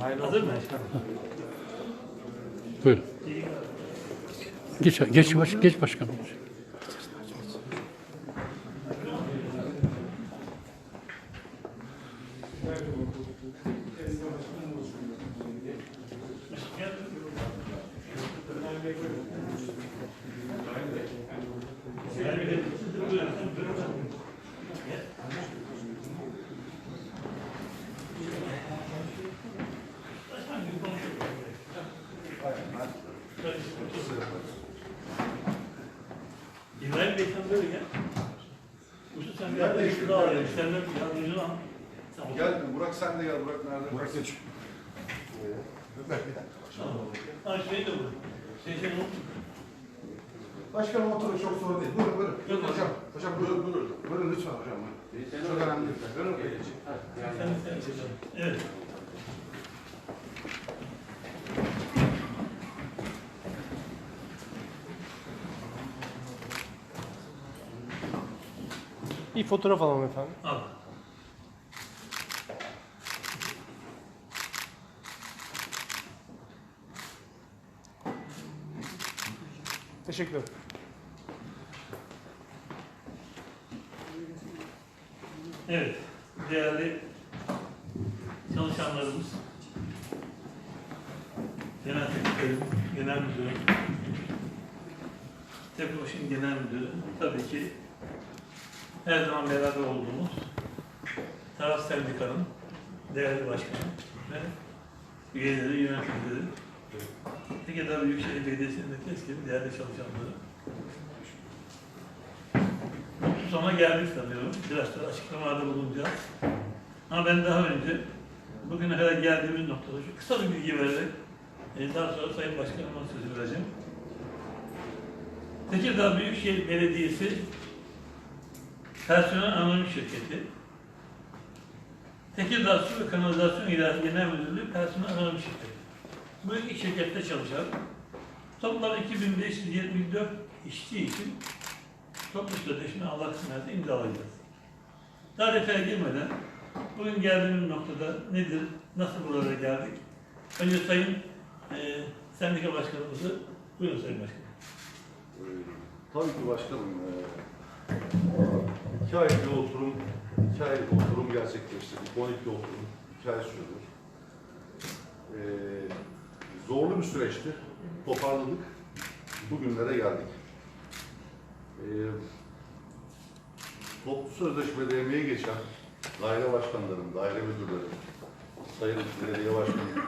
Hazır mı? Buyurun. Geç, geç, baş, geç başkanım. Böyle gel. Usta sen bir arkadaşını al. yani. Sen de bir yardımcını al. Gel Burak sen de gel. Burak nerede? Burak geç. Ha şey de bu. Şey sen o. Başkanım oturun çok sorun değil. Buyurun buyurun. Yok, hocam. Hocam buyurun buyurun. Buyurun lütfen hocam. Çok önemli. Buyurun. Evet. Fotoğraf alalım efendim. Al. Teşekkür ederim. Evet. Değerli çalışanlarımız, genel sekreterim, genel müdürüm, Teknoş'un genel müdürü, tabii ki her zaman beraber olduğumuz taraf sendikanın değerli başkanı ve üyeleri, yöneticileri, Tekirdağ Büyükşehir Belediyesi'ndeki eski değerli çalışanları. Bu sona geldik sanıyorum. Biraz da açıklamalarda bulunacağız. Ama ben daha önce bugüne kadar geldiğimiz noktada şu kısa bir bilgi vererek e, daha sonra Sayın Başkanıma sözü vereceğim. Tekirdağ Büyükşehir Belediyesi Personel Anonim Şirketi Tekirdağ Su ve Kanalizasyon İdaresi Genel Müdürlüğü Personel Anonim Şirketi. Bu iki şirkette çalışan toplam 2574 işçi için toplu sözleşme Allah kısmetse imzalayacağız. Daha detaya girmeden bugün geldiğimiz noktada nedir, nasıl buralara geldik? Önce Sayın e, Sendika Başkanımızı, buyurun Sayın Başkanım. Tabii ki başkanım. eee, iki aylık bir oturum, iki aylık oturum gerçekleştirdik. 12 oturum, iki ay sürdü. Eee, zorlu bir süreçti. Toparladık. Bugünlere geldik. Eee toplu sözleşmede emeği geçen daire başkanlarım, daire müdürlerim, sayın belediye başkanım,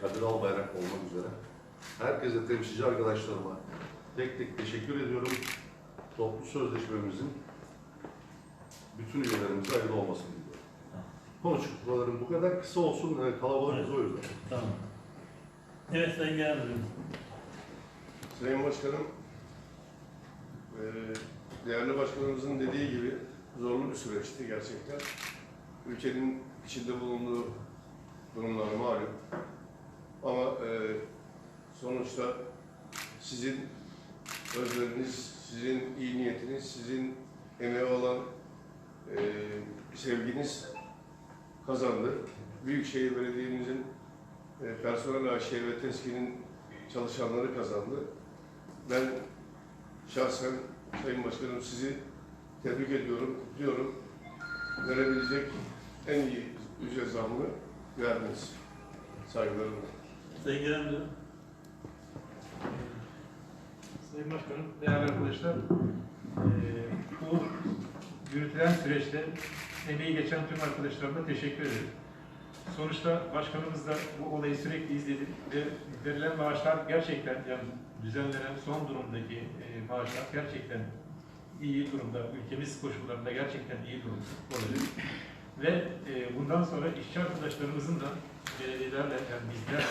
Kadir Albayrak olmak üzere herkese temsilci arkadaşlarıma tek tek teşekkür ediyorum. Toplu sözleşmemizin bütün üyelerimize hayırlı olmasını diliyorum. Konuşmalarım bu kadar kısa olsun, e, kalabalığımız o yüzden. Tamam. Evet Sayın Genel Müdürüm. Sayın Başkanım, eee, değerli başkanımızın dediği gibi zorlu bir süreçti gerçekten. Ülkenin içinde bulunduğu durumlar malum. Ama eee, sonuçta sizin özveriniz, sizin iyi niyetiniz, sizin emeği olan eee, sevginiz kazandı. Büyükşehir Belediye'mizin eee, personel AŞ ve TESKİ'nin çalışanları kazandı. Ben şahsen Sayın Başkanım sizi tebrik ediyorum, kutluyorum. Verebilecek en iyi ücret zammını verdiniz. Saygılarımla. Sayın Genel. Sayın Başkanım, değerli arkadaşlar, bu yürütülen süreçte emeği geçen tüm arkadaşlarıma teşekkür ederim. Sonuçta başkanımız da bu olayı sürekli izledi ve verilen maaşlar gerçekten yani düzenlenen son durumdaki eee, maaşlar gerçekten iyi durumda, ülkemiz koşullarında gerçekten iyi durumda olacak. Ve bundan sonra işçi arkadaşlarımızın da belediyelerle, yani bizlerle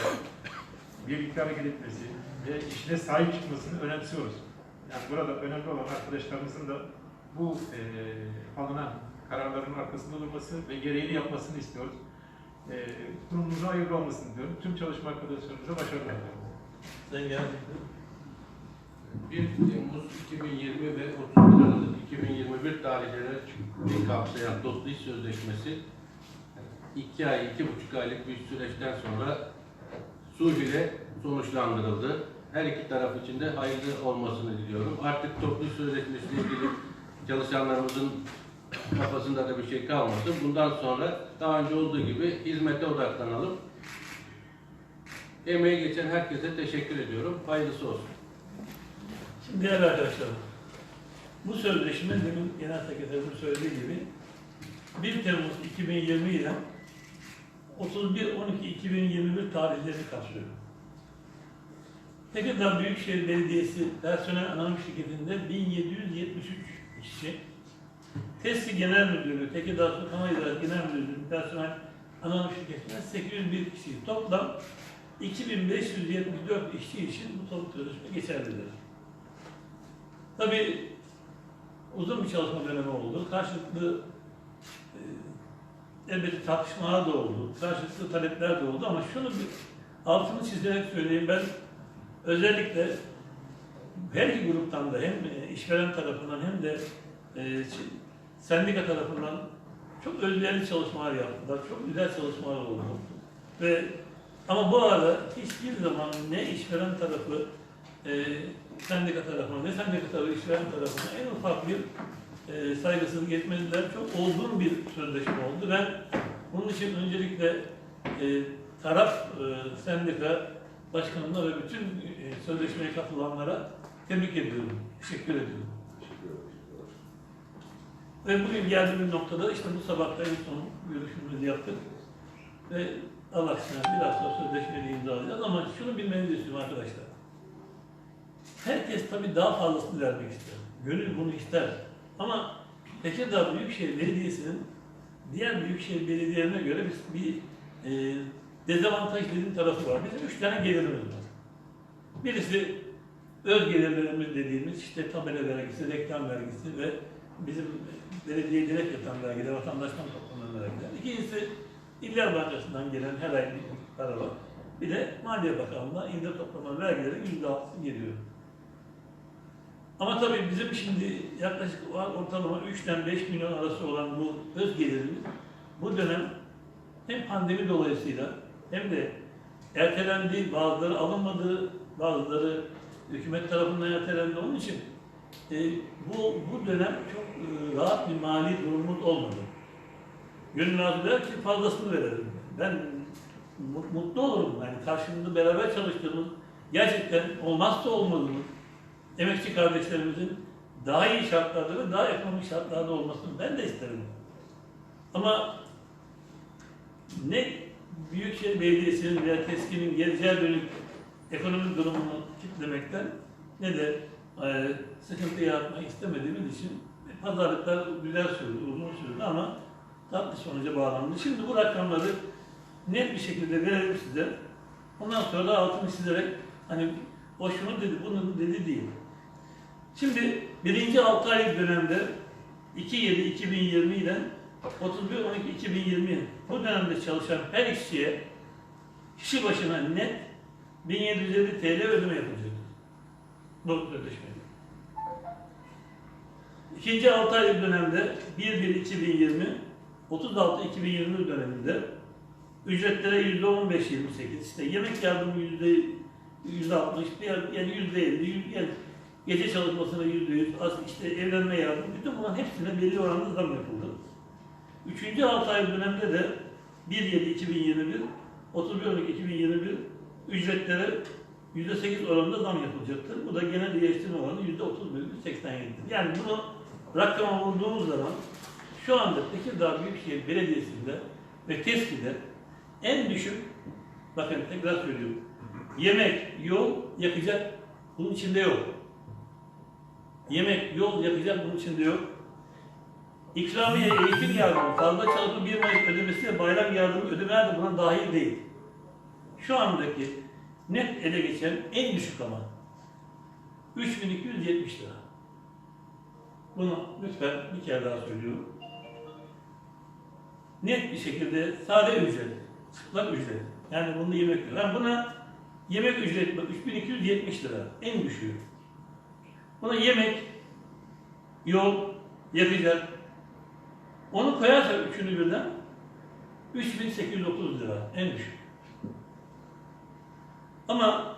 birlikte hareket etmesi ve işine sahip çıkmasını önemsiyoruz. Yani burada önemli olan arkadaşlarımızın da bu e, alınan kararların arkasında durması ve gereğini yapmasını istiyoruz. E, kurumumuza hayırlı olmasını diyorum. Tüm çalışma arkadaşlarımıza başarılar diliyorum. Genel Müdürüm. 1 Temmuz 2020 ve 31 Aralık 2021 tarihlerine kapsayan iş sözleşmesi iki ay, iki buçuk aylık bir süreçten sonra sulh ile sonuçlandırıldı. Her iki taraf için de hayırlı olmasını diliyorum. Artık toplu sözleşmesiyle ilgili çalışanlarımızın kafasında da bir şey kalmasın. Bundan sonra daha önce olduğu gibi hizmete odaklanalım. Emeği geçen herkese teşekkür ediyorum. Hayırlısı olsun. Şimdi değerli arkadaşlarım, bu sözleşme demin Genel Sekreterimin söylediği gibi 1 Temmuz 2020 ile 31-12-2021 tarihlerini kapsıyor. Tekirdağ Büyükşehir Belediyesi Personel Anonim Şirketi'nde 1773 işçi, TESİ Genel Müdürlüğü, Tekirdağ Su Kamu İdaresi Genel Müdürlüğü Personel Anonim Şirketi'nde 801 kişi toplam 2574 işçi için bu toplu sözleşme geçerlidir. Tabii uzun bir çalışma dönemi oldu. Karşılıklı elbette tartışmalar da oldu. Karşılıklı talepler de oldu ama şunu bir altını çizerek söyleyeyim ben özellikle her iki gruptan da hem e, işveren tarafından hem de e, sendika tarafından çok özverili çalışmalar yaptılar. Çok güzel çalışmalar oldu. Ve ama bu arada hiçbir zaman ne işveren tarafı e, sendika tarafına ne sendika tarafı işveren tarafına en ufak bir e, saygısızlık etmediler. Çok olgun bir sözleşme oldu. Ben bunun için öncelikle e, taraf e, sendika başkanına ve bütün e, sözleşmeye katılanlara tebrik ediyorum. Teşekkür ediyorum. Ve bugün geldiğimiz noktada işte bu sabah en son görüşümüzü yaptık. Ve Allah aşkına biraz sonra sözleşmeyi imzalayacağız ama şunu bilmenizi istiyorum arkadaşlar. Herkes tabii daha fazlasını vermek ister. Gönül bunu ister. Ama Tekirdağ Büyükşehir Belediyesi'nin diğer büyükşehir belediyelerine göre bir, bir e, dezavantaj dediğim tarafı var. Bizim üç tane gelirimiz var. Birisi öz gelirlerimiz dediğimiz işte tabela vergisi, reklam vergisi ve bizim belediye direkt yatan vergiler, vatandaştan toplanan vergiler. İkincisi İller Bankası'ndan gelen her ay bir para var. Bir de Maliye Bakanlığı'na indir toplanan vergilerin yüzde altısı geliyor. Ama tabii bizim şimdi yaklaşık ortalama 3'ten 5 milyon arası olan bu öz gelirimiz bu dönem hem pandemi dolayısıyla hem de ertelendi, bazıları alınmadı, bazıları hükümet tarafından ertelendi. Onun için e, bu, bu dönem çok e, rahat bir mali durumumuz olmadı. Gönül arzu der ki fazlasını verelim. Ben mu- mutlu olurum. Yani karşımızda beraber çalıştığımız, gerçekten olmazsa olmazımız emekçi kardeşlerimizin daha iyi şartlarda ve daha ekonomik şartlarda olmasını ben de isterim. Ama ne Büyükşehir Belediyesi'nin veya TESKİ'nin geleceğe dönük ekonomik durumunu kitlemekten ne de e, sıkıntı yaratmak istemediğimiz için pazarlıklar güzel sürdü, uzun sürdü ama tatlı sonuca bağlandı. Şimdi bu rakamları net bir şekilde verelim size. Ondan sonra da altını çizerek hani o şunu dedi, bunu dedi değil. Şimdi birinci 6 aylık dönemde 2-7-2020 ile 31-12-2020 bu dönemde çalışan her işçiye kişi başına net 1750 TL ödeme yapılacak. Bu sözleşmeyle. İkinci 6 aylık dönemde 1-1-2020 36-2020 döneminde ücretlere %15-28 işte yemek yardımı yüzde 60 diğer- yani %50 yani gece çalışmasına %100 az işte evlenme yardımı bütün bunların hepsine belli oranda zam yapıldı. Üçüncü 6 ay dönemde de 1-7-2021 31-12-2021 ücretlere %8 oranında zam yapılacaktır. Bu da genel değiştirme oranı %30,87'dir. Yani bunu rakama vurduğumuz zaman şu anda Tekirdağ Büyükşehir Belediyesi'nde ve TESKİ'de en düşük, bakın tekrar söylüyorum, yemek, yol, yakacak bunun içinde yok. Yemek, yol, yakacak bunun içinde yok. İkramiye, eğitim yardımı, fazla çalışma 1 Mayıs ödemesi bayram yardımı ödemeler de buna dahil değil. Şu andaki net ele geçen en düşük ama 3270 lira. Bunu lütfen bir kere daha söylüyorum. Net bir şekilde sade ücret, çıplak ücret. Yani bunu yemek diyor. Yani buna yemek ücreti bak 3270 lira en düşüğü. Buna yemek, yol, yakacak. Onu koyarsak üçünü birden 3809 lira en düşük. Ama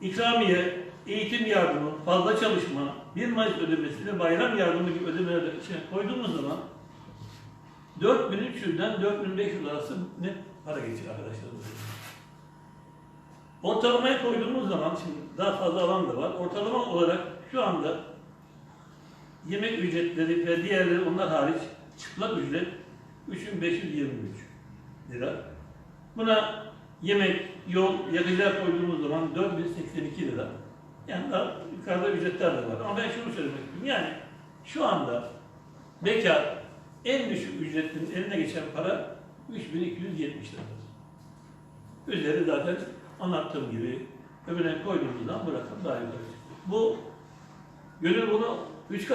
ikramiye, eğitim yardımı, fazla çalışma, 1 Mayıs ödemesi ve bayram yardımı gibi ödemeleri de içine koyduğumuz zaman 4300'den 4500 arası net para geçiyor arkadaşlar. Ortalamaya koyduğumuz zaman, şimdi daha fazla alan da var. Ortalama olarak şu anda yemek ücretleri ve diğerleri onlar hariç çıplak ücret 3523 lira. Buna yemek, yol, yakıcılar koyduğumuz zaman 4082 lira. Yani daha yukarıda ücretler de var. Ama ben şunu söylemek istiyorum. Yani şu anda bekar en düşük ücretin eline geçen para 3270 lira. Üzeri zaten anlattığım gibi öbürüne koyduğumuz zaman bu rakam daha yukarı. Bu gönül bunu üç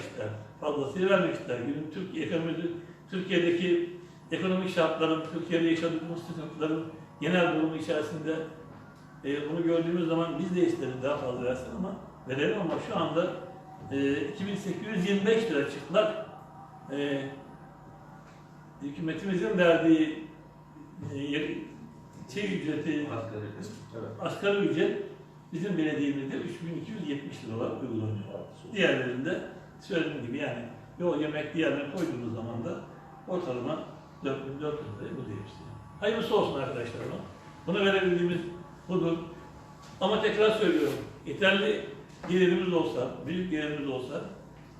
ister. Fazlasıyla vermek ister. Günün Türkiye ekonomisi, Türkiye'deki ekonomik şartların, Türkiye'de yaşadığımız sıkıntıların genel durumu içerisinde e, bunu gördüğümüz zaman biz de isteriz daha fazla versin ama verelim ama şu anda e, 2825 lira çıplak e, hükümetimizin verdiği e, şey ücreti, asgari ücret bizim belediyemizde 3270 lira olarak uygulanıyor. Diğerlerinde söylediğim gibi yani yol yemek diğerlerine koyduğumuz zaman da ortalama 4400 liraya buluyor işte. Hayırlısı olsun arkadaşlar. Bunu verebildiğimiz budur. Ama tekrar söylüyorum. Yeterli gelirimiz olsa, büyük gelirimiz olsa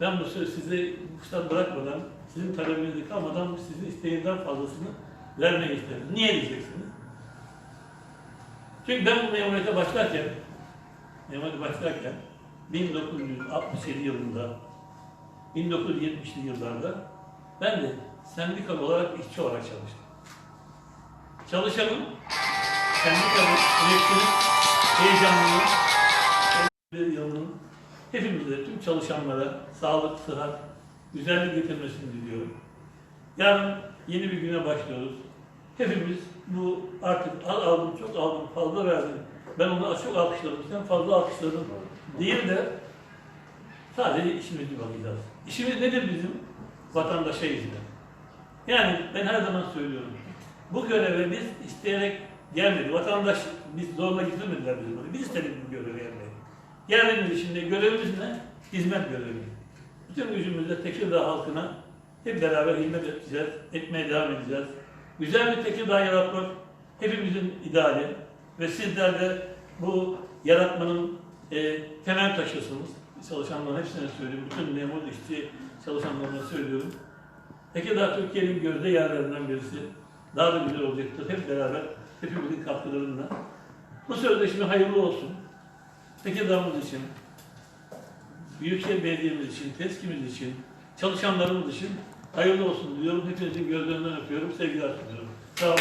ben bu sözü size fırsat bırakmadan, sizin talebinizi kalmadan sizin isteğinden fazlasını vermek isterim. Niye diyeceksiniz? Çünkü ben bu memuriyete başlarken, memuriyete başlarken 1967 yılında, 1970'li yıllarda ben de sendikalı olarak işçi olarak çalıştım. Çalışanın, sendikalı üretinin heyecanını, bir yılının hepimize, tüm çalışanlara sağlık, sıhhat, güzellik getirmesini diliyorum. Yarın yeni bir güne başlıyoruz. Hepimiz bu artık al aldım, çok aldım, fazla verdim. Ben onu çok alkışladım, sen fazla alkışladın değil de sadece işimizi bakacağız. İşimiz nedir bizim? Vatandaşa hizmet. Yani ben her zaman söylüyorum. Bu göreve biz isteyerek gelmedi. Vatandaş biz zorla getirmediler bizi buraya. Biz istedik bu göreve gelmeyi. Geldiğimiz için de görevimiz ne? Hizmet görevi. Bütün gücümüzle Tekirdağ halkına hep beraber hizmet edeceğiz, etmeye devam edeceğiz. Güzel bir Tekirdağ yaratmak hepimizin ideali ve sizler de bu yaratmanın e, temel taşısınız. Çalışanların hepsine söylüyorum, bütün memur işçi çalışanlarına söylüyorum. Tekirdağ Türkiye'nin gözde yerlerinden birisi. Daha da güzel olacaktır. Hep beraber, hepimizin katkılarıyla. Bu sözleşme hayırlı olsun. Tekirdağ'ımız için, Büyükşehir Belediye'miz için, TESKİ'miz için, çalışanlarımız için hayırlı olsun diyorum. Hepinizin gözlerinden öpüyorum. Sevgiler sunuyorum. Sağ olun.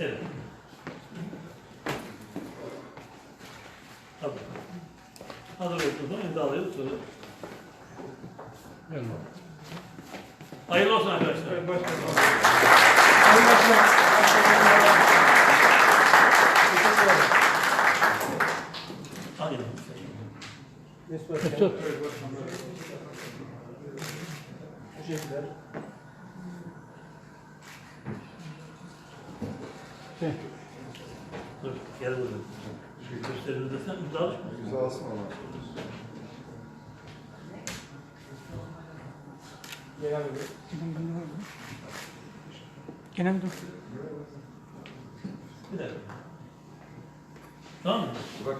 Evet. Hazır. Hazır olduğunuzda imzalayıp sonra. Hayırlı olsun arkadaşlar. Evet, başkanım. Sayın Başkanım, başkanım. Teşekkür ederim. Hayırlı. Evet, başkanım. Teşekkürler. Şey, Dur, gel buraya. Gösterildi sen imzalamış mısın? İmzasın ama. Genel Müdür. Genel müdür. Bir dakika. Tamam mı? Bak.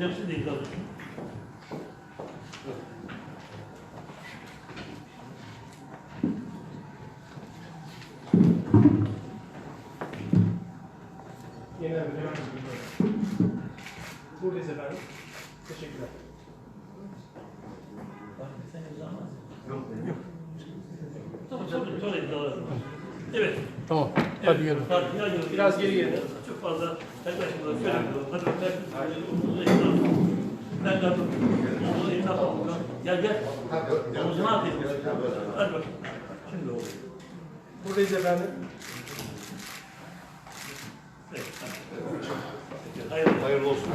Hocam siz de imzalayın. Genel Müdür. Buradayız efendim. Teşekkürler. İmzalamazsın. Tamam, sonra, sonra. Evet. Tamam. Hadi gelin. Hadi, hadi, hadi. Biraz geri gelin. Çok fazla yaklaşmadan söylemiyorum. Hadi alın. Ben kaldım. Omuzuna eline alın. Gel gel. Omuzuna at elini. Hadi bak. Şimdi oldu. Buradayız efendim. Evet. Hayırlı. Hayırlı olsun.